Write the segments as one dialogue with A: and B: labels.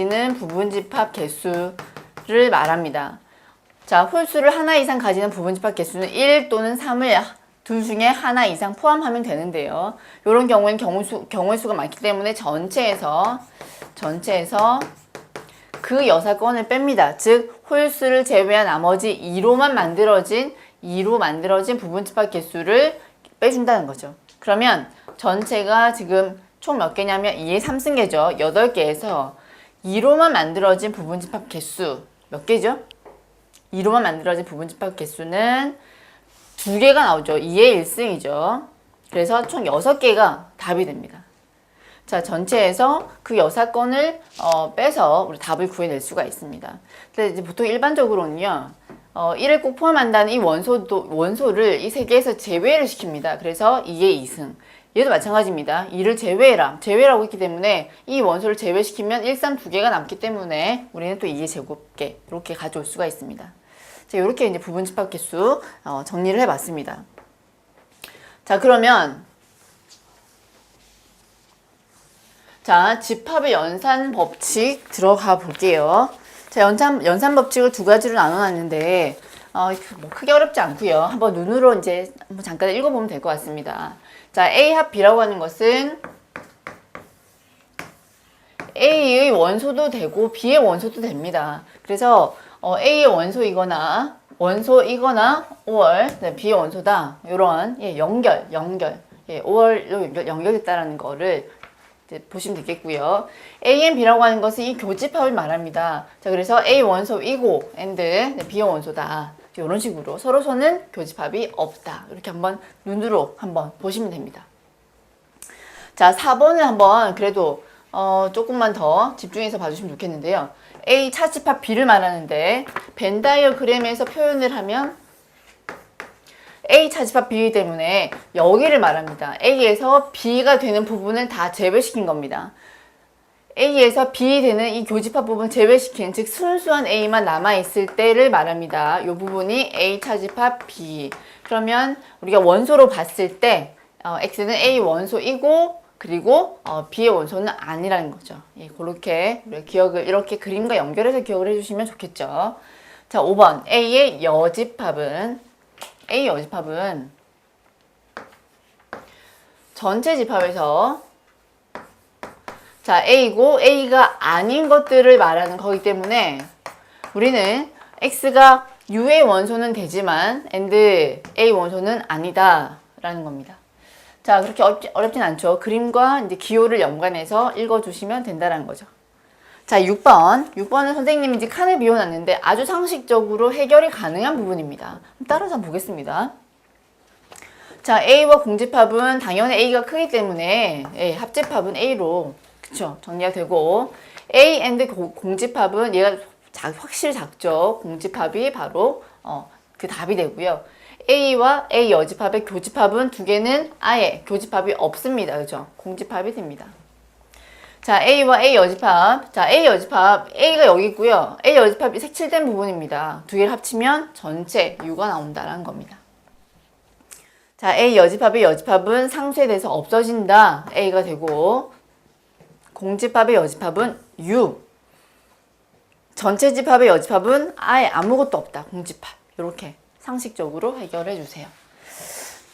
A: 가지는 부분집합 개수를 말합니다. 자, 홀수를 하나 이상 가지는 부분집합 개수는 1 또는 3을 둘 중에 하나 이상 포함하면 되는데요. 이런 경우에는 경우수, 경우의 수가 많기 때문에 전체에서 전체에서 그 여사건을 뺍니다. 즉 홀수를 제외한 나머지 2로만 만들어진 2로 만들어진 부분집합 개수를 빼준다는 거죠. 그러면 전체가 지금 총 몇 개냐면 2의 3승계죠. 8개에서 2로만 만들어진 부분집합 개수 몇 개죠? 2로만 만들어진 부분집합 개수는 두 개가 나오죠. 2의 1승이죠. 그래서 총 6개가 답이 됩니다. 자, 전체에서 그 여사건을 어, 빼서 우리 답을 구해낼 수가 있습니다. 근데 이제 보통 일반적으로는요, 어, 1을 꼭 포함한다는 이 원소도, 원소를 이 세 개에서 제외를 시킵니다. 그래서 2의 2승. 얘도 마찬가지입니다. 2를 제외해라. 제외라고 했기 때문에 이 원소를 제외시키면 1, 3, 두 개가 남기 때문에 우리는 또 2의 제곱계 이렇게 가져올 수가 있습니다. 자, 이렇게 이제 부분 집합 개수 어, 정리를 해봤습니다. 자, 그러면 자, 집합의 연산 법칙 들어가 볼게요. 자, 연산, 연산 법칙을 두 가지로 나눠놨는데, 어, 뭐 크게 어렵지 않고요. 한번 눈으로 이제 잠깐 읽어보면 될 것 같습니다. 자, A 합 B라고 하는 것은 A의 원소도 되고 B의 원소도 됩니다. 그래서 어, A의 원소이거나 원소이거나 5월 네, B의 원소다. 이런 예, 연결, 연결, 예, 5월로 연결, 연결됐다라는 거를 이제 보시면 되겠고요. A and B라고 하는 것은 이 교집합을 말합니다. 자, 그래서 A 원소이고 and 네, B 원소다. 이런 식으로 서로서는 교집합이 없다. 이렇게 한번 눈으로 한번 보시면 됩니다. 자, 4번을 한번 그래도 어, 조금만 더 집중해서 봐주시면 좋겠는데요. A 차집합 B를 말하는데 벤 다이어그램에서 표현을 하면 A 차집합 B 때문에 여기를 말합니다. A에서 B가 되는 부분을 다 제외시킨 겁니다. A에서 B 되는 이 교집합 부분 제외시킨 즉 순수한 A만 남아 있을 때를 말합니다. 이 부분이 A 차집합 B. 그러면 우리가 원소로 봤을 때 어, X는 A 원소이고 그리고 어, B의 원소는 아니라는 거죠. 예, 그렇게 기억을 이렇게 그림과 연결해서 기억을 해주시면 좋겠죠. 자, 5번 A의 여집합은 A 여집합은 전체 집합에서 자, A고 A가 아닌 것들을 말하는 거기 때문에 우리는 X가 U의 원소는 되지만 and A 원소는 아니다 라는 겁니다. 자, 그렇게 어렵지, 어렵진 않죠. 그림과 이제 기호를 연관해서 읽어주시면 된다는 거죠. 자, 6번. 6번은 선생님이 이제 칸을 비워놨는데 아주 상식적으로 해결이 가능한 부분입니다. 따라서 보겠습니다. 자, A와 공집합은 당연히 A가 크기 때문에 예, 합집합은 A로 그쵸 정리가 되고 A and 고- 공집합은 얘가 작, 확실히 작죠. 공집합이 바로 어, 그 답이 되고요. A와 A 여집합의 교집합은 두 개는 아예 교집합이 없습니다. 그죠? 공집합이 됩니다. 자, A와 A 여집합. 자, A 여집합. A가 여기 있고요. A 여집합이 색칠된 부분입니다. 두 개를 합치면 전체 U가 나온다는 겁니다. 자, A 여집합의 여집합은 상쇄돼서 없어진다. A가 되고 공집합의 여집합은 U. 전체 집합의 여집합은 아예 아무것도 없다. 공집합. 이렇게 상식적으로 해결해 주세요.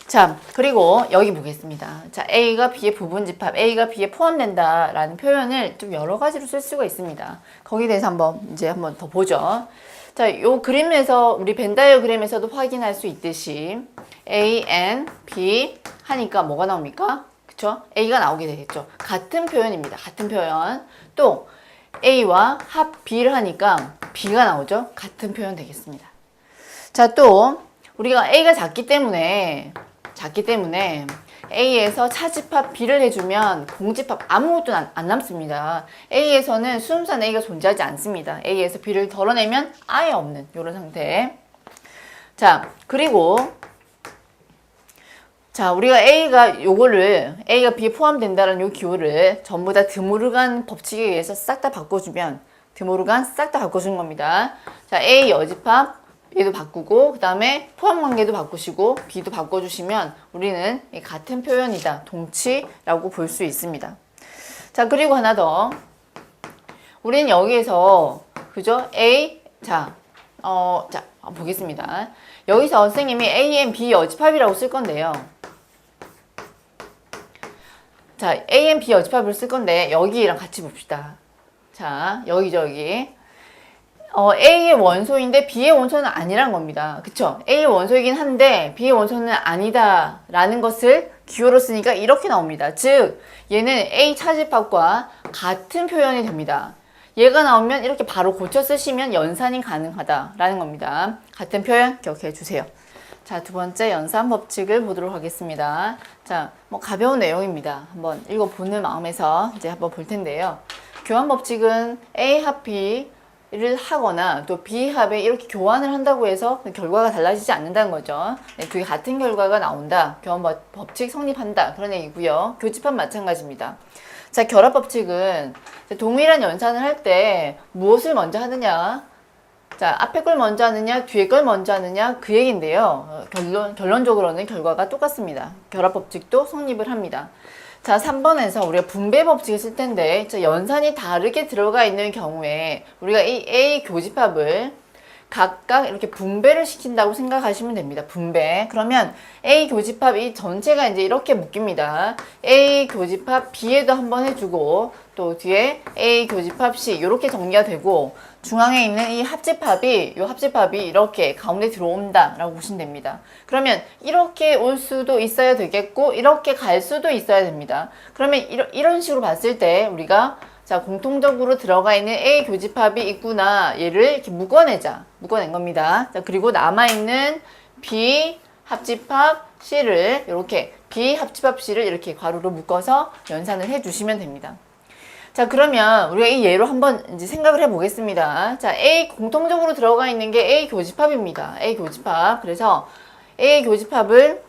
A: 자, 그리고 여기 보겠습니다. 자, A가 B의 부분 집합, A가 B에 포함된다 라는 표현을 좀 여러 가지로 쓸 수가 있습니다. 거기에 대해서 한번 이제 한번 더 보죠. 자, 요 그림에서 우리 벤 다이어그램에서도 확인할 수 있듯이 A, N, B 하니까 뭐가 나옵니까? 그쵸? A가 나오게 되겠죠. 같은 표현입니다. 같은 표현. 또 A와 합 B를 하니까 B가 나오죠. 같은 표현 되겠습니다. 자, 또 우리가 A가 작기 때문에 작기 때문에 A에서 차집합 B를 해주면 공집합 아무것도 안, 안 남습니다. A에서는 수음산 A가 존재하지 않습니다. A에서 B를 덜어내면 아예 없는 이런 상태. 자, 그리고 자, 우리가 A가 요거를 A가 B에 포함된다는 요 기호를 전부 다 드모르간 법칙에 의해서 싹 다 바꿔주면 드모르간 싹 다 바꿔주는 겁니다. 자, A 여집합 얘도 바꾸고 그 다음에 포함 관계도 바꾸시고 B도 바꿔주시면 우리는 이 같은 표현이다. 동치라고 볼 수 있습니다. 자, 그리고 하나 더. 우리는 여기에서 그죠? A 자, 어, 자 보겠습니다. 여기서 선생님이 A, M, B 여집합이라고 쓸 건데요. 자, A, M, B 여집합을 쓸 건데 여기랑 같이 봅시다. 자, 여기저기. 어, A의 원소인데 B의 원소는 아니란 겁니다. 그쵸? A의 원소이긴 한데 B의 원소는 아니다라는 것을 기호로 쓰니까 이렇게 나옵니다. 즉, 얘는 A 차집합과 같은 표현이 됩니다. 얘가 나오면 이렇게 바로 고쳐 쓰시면 연산이 가능하다라는 겁니다. 같은 표현 기억해 주세요. 자, 두 번째 연산 법칙을 보도록 하겠습니다. 자, 뭐 가벼운 내용입니다. 한번 읽어보는 마음에서 이제 한번 볼 텐데요. 교환 법칙은 A 합 B를 하거나 또 B 합에 이렇게 교환을 한다고 해서 결과가 달라지지 않는다는 거죠. 네, 두 개 같은 결과가 나온다. 교환 법- 법칙 성립한다. 그런 얘기고요. 교집합 마찬가지입니다. 자, 결합 법칙은 동일한 연산을 할 때 무엇을 먼저 하느냐? 자, 앞에 걸 먼저 하느냐, 뒤에 걸 먼저 하느냐, 그 얘기인데요. 어, 결론, 결론적으로는 결과가 똑같습니다. 결합 법칙도 성립을 합니다. 자, 3번에서 우리가 분배 법칙을 쓸 텐데, 자, 연산이 다르게 들어가 있는 경우에 우리가 이 A 교집합을 각각 이렇게 분배를 시킨다고 생각하시면 됩니다. 분배. 그러면 A 교집합 이 전체가 이제 이렇게 묶입니다. A 교집합 B에도 한번 해주고 또 뒤에 A 교집합 C 이렇게 정리가 되고 중앙에 있는 이 합집합이 이 합집합이 이렇게 가운데 들어온다 라고 보시면 됩니다. 그러면 이렇게 올 수도 있어야 되겠고 이렇게 갈 수도 있어야 됩니다. 그러면 이런 이런 식으로 봤을 때 우리가 자, 공통적으로 들어가 있는 A 교집합이 있구나. 얘를 이렇게 묶어내자. 묶어낸 겁니다. 자, 그리고 남아있는 B 합집합 C를 이렇게 B 합집합 C를 이렇게 가로로 묶어서 연산을 해주시면 됩니다. 자, 그러면 우리가 이 예로 한번 이제 생각을 해 보겠습니다. 자, A 공통적으로 들어가 있는 게 A 교집합입니다. A 교집합. 그래서 A 교집합을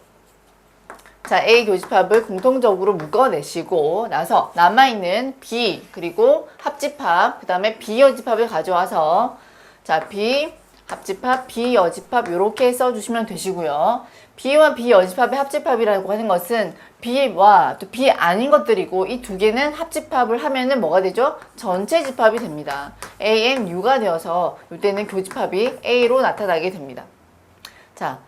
A: 자, A 교집합을 공통적으로 묶어내시고 나서 남아있는 B 그리고 합집합 그 다음에 B 여집합을 가져와서 자 B 합집합 B 여집합 이렇게 써주시면 되시고요. B와 B 여집합의 합집합이라고 하는 것은 B와 또 B 아닌 것들이고 이 두 개는 합집합을 하면은 뭐가 되죠? 전체 집합이 됩니다. A, M, U가 되어서 이때는 교집합이 A로 나타나게 됩니다. 자,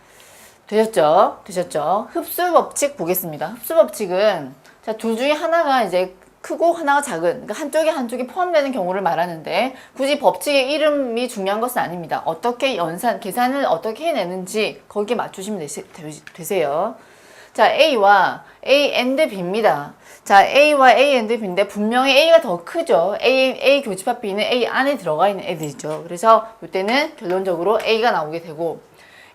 A: 되셨죠? 되셨죠? 흡수 법칙 보겠습니다. 흡수 법칙은 자, 둘 중에 하나가 이제 크고 하나가 작은 그러니까 한쪽에 한쪽이 포함되는 경우를 말하는데 굳이 법칙의 이름이 중요한 것은 아닙니다. 어떻게 연산 계산을 어떻게 해내는지 거기에 맞추시면 되시, 되세요. 자, A와 A and B입니다. 자, A와 A and B인데 분명히 A가 더 크죠. A, A 교집합 B는 A 안에 들어가 있는 애들이죠. 그래서 이때는 결론적으로 A가 나오게 되고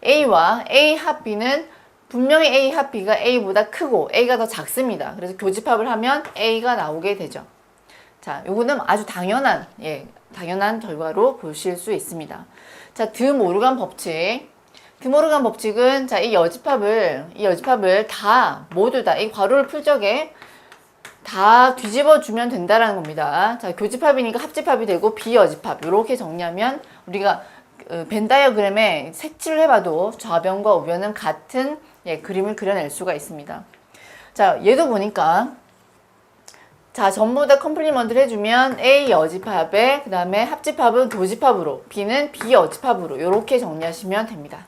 A: A와 A 합 B는 분명히 A 합 B가 A보다 크고 A가 더 작습니다. 그래서 교집합을 하면 A가 나오게 되죠. 자, 요거는 아주 당연한, 예, 당연한 결과로 보실 수 있습니다. 자, 드모르간 법칙. 드모르간 법칙은 자, 이 여집합을, 이 여집합을 다, 모두 다, 이 괄호를 풀 적에 다 뒤집어 주면 된다라는 겁니다. 자, 교집합이니까 합집합이 되고 비여집합. 이렇게 정리하면 우리가 그, 벤 다이어그램에 색칠을 해봐도 좌변과 우변은 같은 예, 그림을 그려낼 수가 있습니다. 자, 얘도 보니까 자, 전부 다 컴플리먼트를 해주면 A 여집합에 그 다음에 합집합은 교집합으로 B는 비여집합으로 이렇게 정리하시면 됩니다.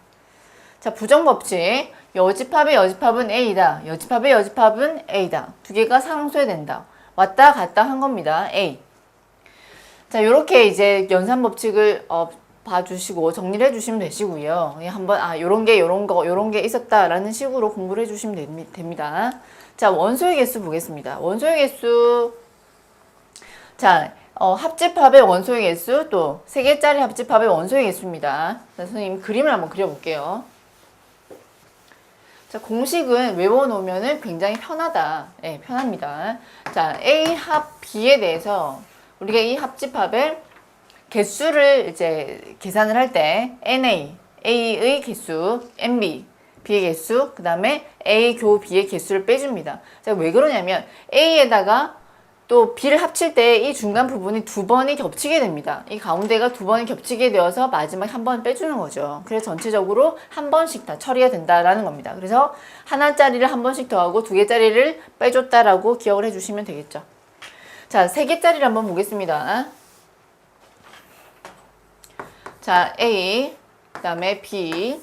A: 자, 부정법칙 여집합의 여집합은 A다. 여집합의 여집합은 A다. 두 개가 상쇄된다. 왔다 갔다 한 겁니다. A. 자, 이렇게 이제 연산 법칙을 어, 봐주시고 정리를 해주시면 되시고요. 예, 한번 아 요런 게 요런 거 요런 게 있었다라는 식으로 공부를 해주시면 됩니- 됩니다. 자 원소의 개수 보겠습니다. 원소의 개수 자 어, 합집합의 원소의 개수 또 세 개짜리 합집합의 원소의 개수입니다. 자, 선생님 그림을 한번 그려볼게요. 자 공식은 외워놓으면 굉장히 편하다. 예, 편합니다. 자 A 합 B에 대해서 우리가 이 합집합의 개수를 이제 계산을 할 때 NA, A의 개수, NB, B의 개수, 그 다음에 A 교 B의 개수를 빼줍니다. 자, 왜 그러냐면 A에다가 또 B를 합칠 때 이 중간 부분이 두 번이 겹치게 됩니다. 이 가운데가 두 번이 겹치게 되어서 마지막에 한번 빼주는 거죠. 그래서 전체적으로 한 번씩 다 처리가 된다라는 겁니다. 그래서 하나짜리를 한 번씩 더하고 두 개짜리를 빼줬다라고 기억을 해주시면 되겠죠. 자, 세 개짜리를 한번 보겠습니다. 자, A, 그 다음에 B,